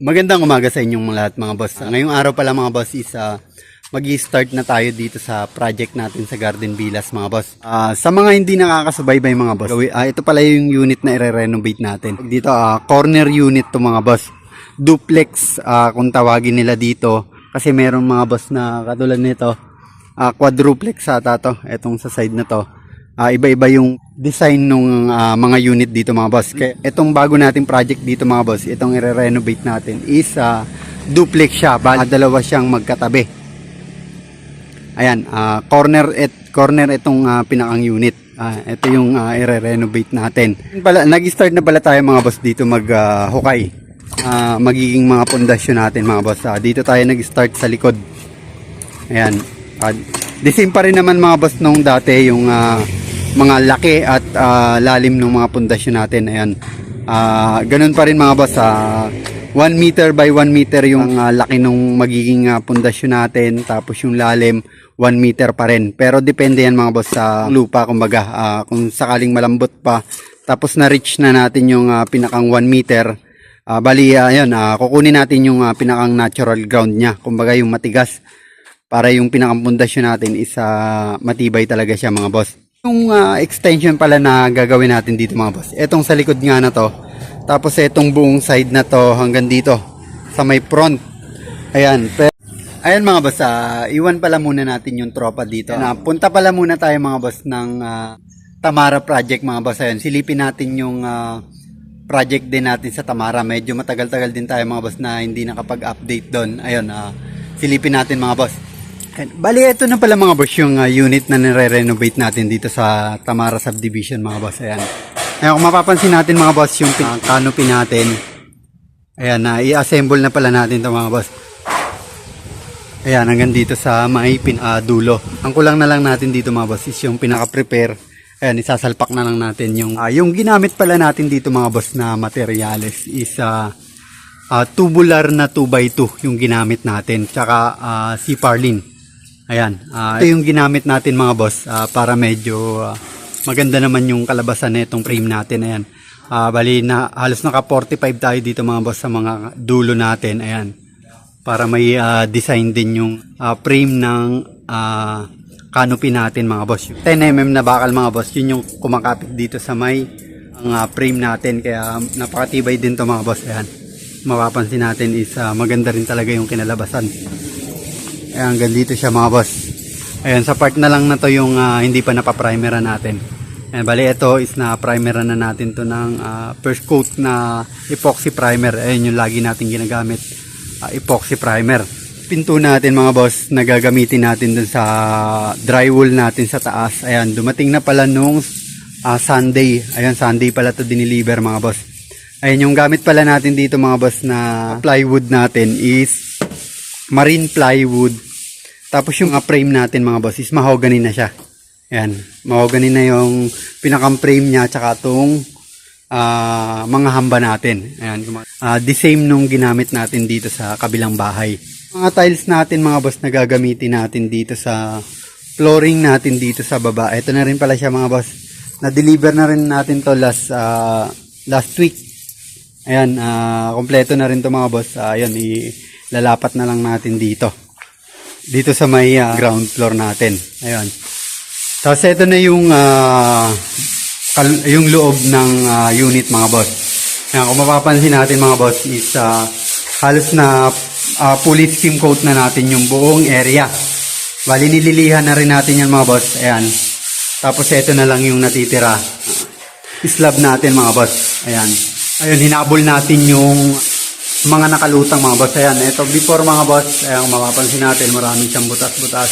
Magandang umaga sa inyong mga lahat mga boss. Ngayong araw pala mga boss is uh, mag start na tayo dito sa project natin sa Garden Villas mga boss. Ah, sa mga hindi nakakasubaybay mga boss, ah, ito pala yung unit na i-renovate natin. Dito ah, corner unit to mga boss. Duplex ah, kung tawagin nila dito kasi meron mga boss na katulad nito ah, quadruplex ata to. Etong sa side na to. Ah, iba-iba yung design ng mga unit dito mga boss. Kaya itong bago nating project dito mga boss, itong i-renovate natin is ah, duplex siya. Bali, dalawa siyang magkatabi. Ayan, ah, corner et corner itong ah, pinakang unit. Ah, ito yung ah, i-renovate natin. Pala, nag-start na pala tayo mga boss dito mag-hukay. Ah, magiging mga pundasyon natin mga boss. Ah, dito tayo nag-start sa likod. Ayan. Uh, the same pa rin naman mga boss nung dati yung ah, mga laki at ah, lalim ng mga pundasyon natin. Ayan. Ah, ganun pa rin mga boss. 1 meter by 1 meter yung ah, laki ng magiging ah, pundasyon natin. Tapos yung lalim 1 meter pa rin. Pero depende yan mga boss sa lupa kumbaga. Ah, kung sakaling malambot pa. Tapos na-reach na natin yung ah, pinakang 1 meter. Ah, bali, ah, ayun, ah, kukunin natin yung ah, pinakang natural ground niya. Kumbaga yung matigas para yung pinakampundasyon natin is ah, matibay talaga siya mga boss. Yung ah, extension pala na gagawin natin dito mga boss. Etong sa likod nga na to. Tapos etong buong side na to hanggang dito sa may front. Ayan. Ayan mga boss, ah, iwan pala muna natin yung tropa dito. Na, punta pala muna tayo mga boss ng ah, Tamara project mga boss. Ayan, silipin natin yung ah, project din natin sa Tamara. Medyo matagal-tagal din tayo mga boss na hindi nakapag-update doon. Ayun, ah, silipin natin mga boss. Ayun, Bali, ito na pala mga boss yung ah, unit na nire-renovate natin dito sa Tamara Subdivision mga boss. Ayan. Ayan, kung mapapansin natin mga boss yung pin- canopy natin. Ayan, na i-assemble na pala natin to mga boss. Ayan, hanggang dito sa may pin, ah, dulo. Ang kulang na lang natin dito mga boss is yung pinaka-prepare. Ayan, isasalpak na lang natin yung ah, yung ginamit pala natin dito mga boss na materials is ah, ah, tubular na 2x2 yung ginamit natin. Tsaka ah, si Parlin. Ayan, ah, ito yung ginamit natin mga boss ah, para medyo ah, maganda naman yung kalabasan na itong frame natin. Ayan. Ah, bali na halos naka 45 tayo dito mga boss sa mga dulo natin. Ayan para may ah, design din yung ah, frame ng ah, canopy natin mga boss. 10mm na bakal mga boss, yun yung kumakapit dito sa may ang ah, frame natin kaya napakatibay din to mga boss. Ayan. Mapapansin natin is ah, maganda rin talaga yung kinalabasan. Ayan, hanggang dito siya mga boss. Ayan, sa part na lang na to yung ah, hindi pa napaprimeran natin. Ayan, bali ito is na primeran na natin to ng ah, first coat na epoxy primer. Ayan yung lagi natin ginagamit. ah, epoxy primer. Pinto natin mga boss na gagamitin natin dun sa drywall natin sa taas. Ayan, dumating na pala nung ah, Sunday. Ayan, Sunday pala to diniliver mga boss. Ayan, yung gamit pala natin dito mga boss na plywood natin is marine plywood. Tapos yung uh, frame natin mga boss is mahogany na siya. Ayan, mahogany na yung pinakang frame niya tsaka tong ah, mga hamba natin. Ayan, ah, the same nung ginamit natin dito sa kabilang bahay. Mga tiles natin mga boss na gagamitin natin dito sa flooring natin dito sa baba. Ito na rin pala siya mga boss. Na-deliver na rin natin to last ah, last week. Ayan, ah, kompleto na rin to mga boss. Ah, ayan, ilalapat na lang natin dito. Dito sa may ah, ground floor natin. Ayan. Tapos ito na yung kal- yung loob ng ah, unit mga boss. Ayan, kung mapapansin natin mga boss is ah, halos na uh, fully skim coat na natin yung buong area. Bali nililihan na rin natin yan mga boss. Ayan. Tapos ito na lang yung natitira. Slab natin mga boss. Ayan. Ayun, hinabol natin yung mga nakalutang mga boss. Ayan, ito before mga boss, ayan, mapapansin natin, marami siyang butas-butas.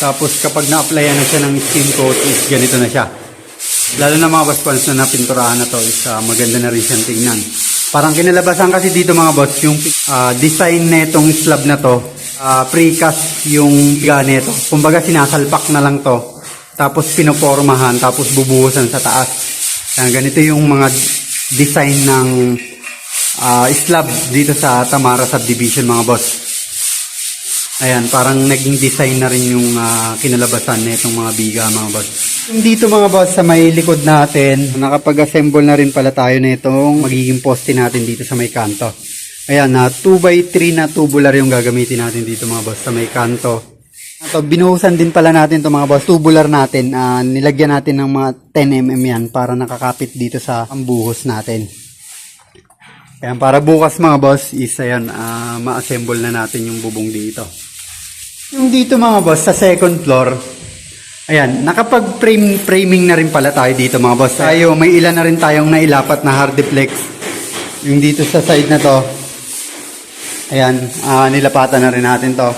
Tapos kapag na-applyan na siya ng skin coat, is ganito na siya. Lalo na mga boss, once na napinturahan na to, is ah, maganda na rin siyang tingnan. Parang kinalabasan kasi dito mga boss, yung ah, design na itong slab na to, ah, precast yung biga nito. Kumbaga sinasalpak na lang to, tapos pinopormahan, tapos bubuhusan sa taas. Ayan, ganito yung mga design ng ah, slab dito sa Tamara Subdivision mga boss. Ayan, parang naging design na rin yung ah, kinalabasan na itong mga biga mga boss. Dito mga boss sa may likod natin, nakapag-assemble na rin pala tayo na itong magiging poste natin dito sa may kanto. Ayan, na 2x3 na tubular yung gagamitin natin dito mga boss sa may kanto. Ito, binuhusan din pala natin to mga boss. Tubular natin, ah, nilagyan natin ng mga 10mm yan para nakakapit dito sa ambuhos natin. Ayan, para bukas mga boss, is ayan, ah, ma-assemble na natin yung bubong dito. Yung dito mga boss, sa second floor, ayan, nakapag-frame framing na rin pala tayo dito mga boss. Tayo, may ilan na rin tayong nailapat na hardiplex. Yung dito sa side na to, ayan, ah, nilapatan na rin natin to.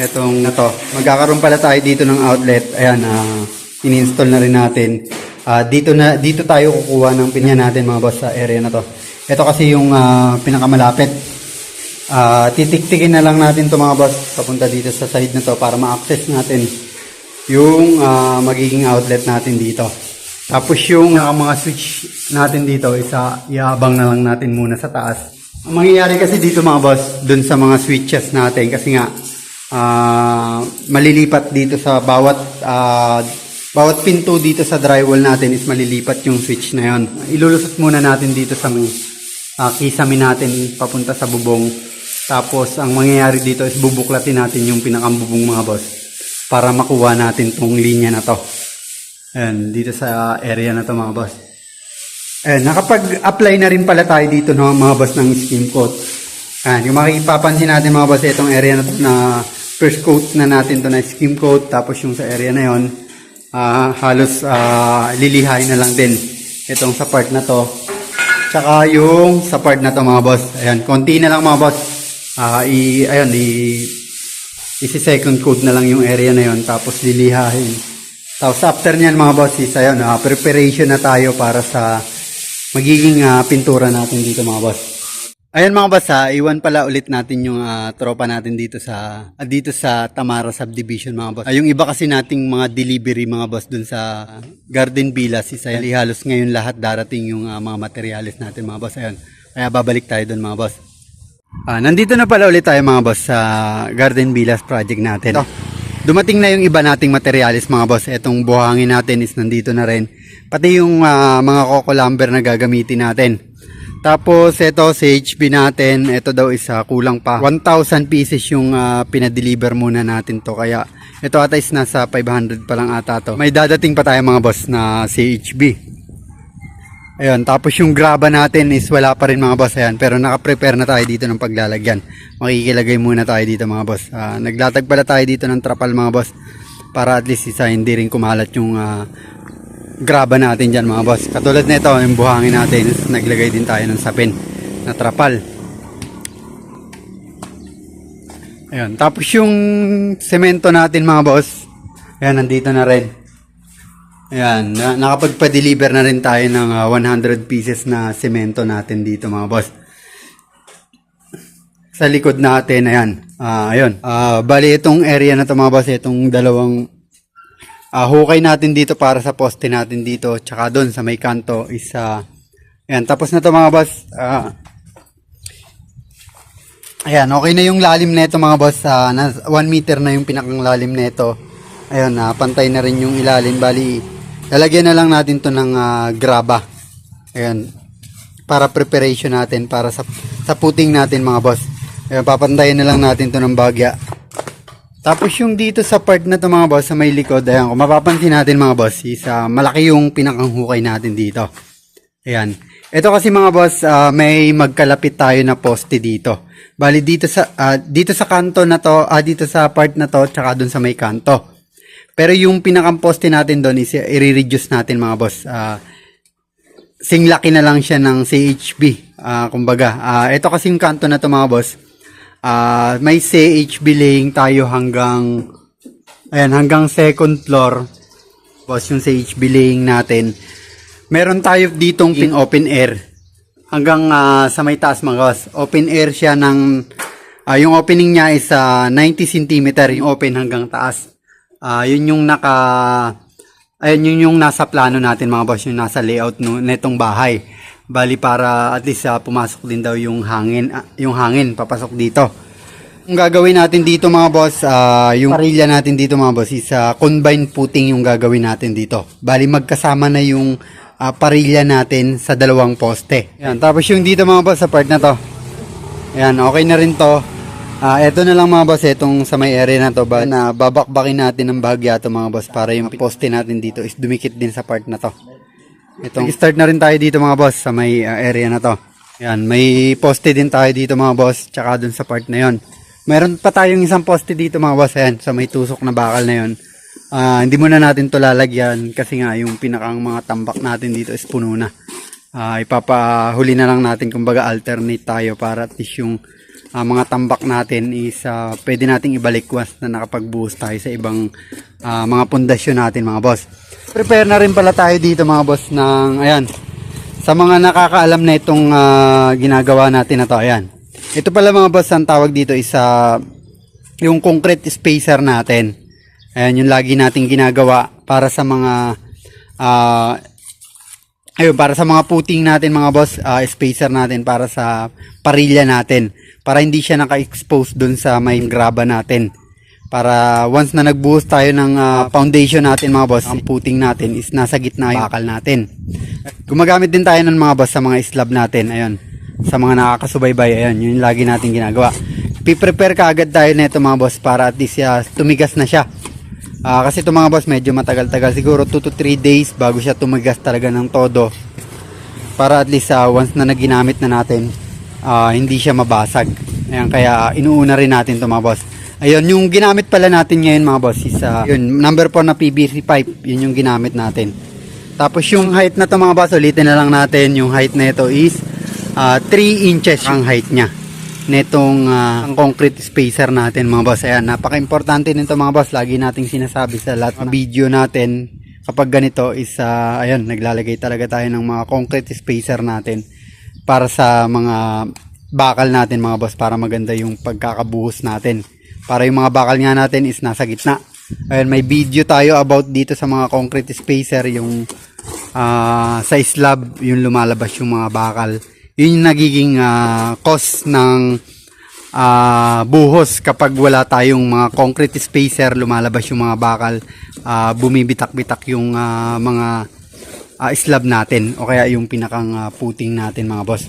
Etong na to. Magkakaroon pala tayo dito ng outlet. Ayan, ah, in-install na rin natin. Ah, dito na dito tayo kukuha ng pinya natin mga boss sa area na to. Ito kasi yung ah, pinakamalapit. Ah, titiktikin na lang natin to mga boss papunta dito sa side na to para ma-access natin yung ah, magiging outlet natin dito. Tapos yung ah, mga switch natin dito isa iabang na lang natin muna sa taas. Ang mangyayari kasi dito mga boss, dun sa mga switches natin kasi nga ah, malilipat dito sa bawat ah, bawat pinto dito sa drywall natin is malilipat yung switch na yon. Ilulusot muna natin dito sa may uh, kisame natin papunta sa bubong. Tapos ang mangyayari dito is bubuklatin natin yung pinakambubong mga boss para makuha natin tong linya na to. Ayan, dito sa area na to mga boss. Ayan, nakapag-apply na rin pala tayo dito no, mga boss ng skim coat. Ayan, yung makipapansin natin mga boss, itong area na to na first coat na natin to na skim coat. Tapos yung sa area na yon ah, halos ah, lilihain na lang din itong sa part na to. Tsaka yung sa part na to mga boss. Ayan, konti na lang mga boss. Ah, i, ayan, i, isi second coat na lang yung area na yon tapos lilihain. Tapos after nyan mga boss is ayun, ah, preparation na tayo para sa magiging ah, pintura natin dito mga boss. Ayun mga boss, ah, iwan pala ulit natin yung ah, tropa natin dito sa ah, dito sa Tamara Subdivision mga boss. Ah, yung iba kasi nating mga delivery mga boss dun sa Garden Villa si Sayali halos ngayon lahat darating yung ah, mga materials natin mga boss. Ayun. Kaya babalik tayo dun mga boss. Ah, nandito na pala ulit tayo mga boss sa Garden Villas project natin. Ito, dumating na yung iba nating materialis mga boss. Etong buhangin natin is nandito na rin. Pati yung ah, mga coco lumber na gagamitin natin. Tapos ito sa HB natin, ito daw is ah, kulang pa. 1,000 pieces yung ah, pinadeliver muna natin to. Kaya ito ata is nasa 500 pa lang ata to. May dadating pa tayo mga boss na CHB. Ayun, tapos yung graba natin is wala pa rin mga boss. Ayan, pero naka-prepare na tayo dito ng paglalagyan. Makikilagay muna tayo dito mga boss. Ah, naglatag pala tayo dito ng trapal mga boss. Para at least isa hindi rin kumalat yung ah, graba natin dyan mga boss. Katulad nito, yung buhangin natin, naglagay din tayo ng sapin na trapal. Ayun, tapos yung semento natin mga boss. Ayan, nandito na rin. Ayan, na, nakapagpa-deliver na rin tayo ng ah, 100 pieces na semento natin dito mga boss. Sa likod natin, ayan. Ah, ayun. Ah, bali itong area na to mga boss, itong dalawang ah, hukay natin dito para sa poste natin dito, tsaka doon sa may kanto is ah, ayan, tapos na to mga boss. Ah, Ayan, okay na yung lalim nito mga boss. Ah, na 1 meter na yung pinakang lalim nito. Ayun, ah, pantay na rin yung ilalim. Bali, lalagyan na lang natin to ng ah, graba. Ayan, para preparation natin, para sa, sa puting natin mga boss. Ayan, papantayin na lang natin to ng bagya. Tapos yung dito sa part na to mga boss, sa may likod, ayan, kung mapapansin natin mga boss, is ah, malaki yung pinakang hukay natin dito. Ayan. Ito kasi mga boss, ah, may magkalapit tayo na poste dito. Bali dito sa ah, dito sa kanto na to, ah, dito sa part na to, tsaka doon sa may kanto. Pero yung pinakang poste natin doon is i-reduce natin mga boss. Ah, singlaki na lang siya ng CHB. Ah, kumbaga, ah, ito kasi yung kanto na to mga boss. Ah, may CHB laying tayo hanggang ayan, hanggang second floor. Boss, yung CHB laying natin. Meron tayo ditong pin open air hanggang ah, sa may taas mga boss. Open air siya ng ah, yung opening niya is ah, 90 cm yung open hanggang taas. Ah, yun yung naka ayun yun yung nasa plano natin mga boss, yung nasa layout no, netong bahay. Bali para at least ah, pumasok din daw yung hangin, ah, yung hangin papasok dito. Ang gagawin natin dito mga boss, ah, yung parilya natin dito mga boss is ah, combined footing yung gagawin natin dito. Bali magkasama na yung ah, parilya natin sa dalawang poste. Yan. Tapos yung dito mga boss sa part na to. Ayan, okay na rin to. Ah, eto na lang mga boss, etong sa may area na to ba na babakbakin natin ng bahagya to mga boss para yung poste natin dito is dumikit din sa part na to. Itong start na rin tayo dito mga boss sa may ah, area na to. Ayan, may poste din tayo dito mga boss, tsaka dun sa part na yon. Meron pa tayong isang poste dito mga boss, ayan, sa may tusok na bakal na yon. Ah, hindi muna natin to lalagyan kasi nga yung pinakang mga tambak natin dito is puno na. Ah, ipapahuli na lang natin kumbaga alternate tayo para at least yung ah, mga tambak natin is ah, pwede nating ibalik once na nakapagbuhos tayo sa ibang ah, mga pundasyon natin mga boss. Prepare na rin pala tayo dito mga boss ng ayan. Sa mga nakakaalam na itong ah, ginagawa natin na to, ayan. Ito pala mga boss, ang tawag dito is ah, yung concrete spacer natin. Ayan, yung lagi nating ginagawa para sa mga ah, ayun, para sa mga puting natin mga boss, ah, spacer natin para sa parilya natin. Para hindi siya naka-expose dun sa may graba natin. Para once na nagbuhos tayo ng ah, foundation natin mga boss, ang puting natin is nasa gitna yung bakal natin. Gumagamit din tayo ng mga boss sa mga slab natin. Ayun. Sa mga nakakasubaybay, ayun, yun yung lagi natin ginagawa. Piprepare ka agad tayo nito mga boss para at least ah, tumigas na siya. Ah, kasi ito mga boss medyo matagal-tagal siguro 2 to 3 days bago siya tumigas talaga ng todo para at least ah, once na naginamit na natin ah, hindi siya mabasag Ayan, kaya inuuna rin natin to mga boss ayun yung ginamit pala natin ngayon mga boss is ah, yun, number 4 na PVC pipe yun yung ginamit natin tapos yung height na to mga boss ulitin na lang natin yung height na ito is 3 inches ang height niya netong ah, ang concrete spacer natin mga boss. Ayan, napaka-importante nito mga boss. Lagi nating sinasabi sa lahat ng video natin kapag ganito is ah, ayun, naglalagay talaga tayo ng mga concrete spacer natin para sa mga bakal natin mga boss para maganda yung pagkakabuhos natin. Para yung mga bakal nga natin is nasa gitna. Ayun, may video tayo about dito sa mga concrete spacer yung ah, sa slab yung lumalabas yung mga bakal yun yung nagiging ah, cause ng ah, buhos kapag wala tayong mga concrete spacer lumalabas yung mga bakal ah, bumibitak-bitak yung ah, mga ah, slab natin o kaya yung pinakang ah, puting natin mga boss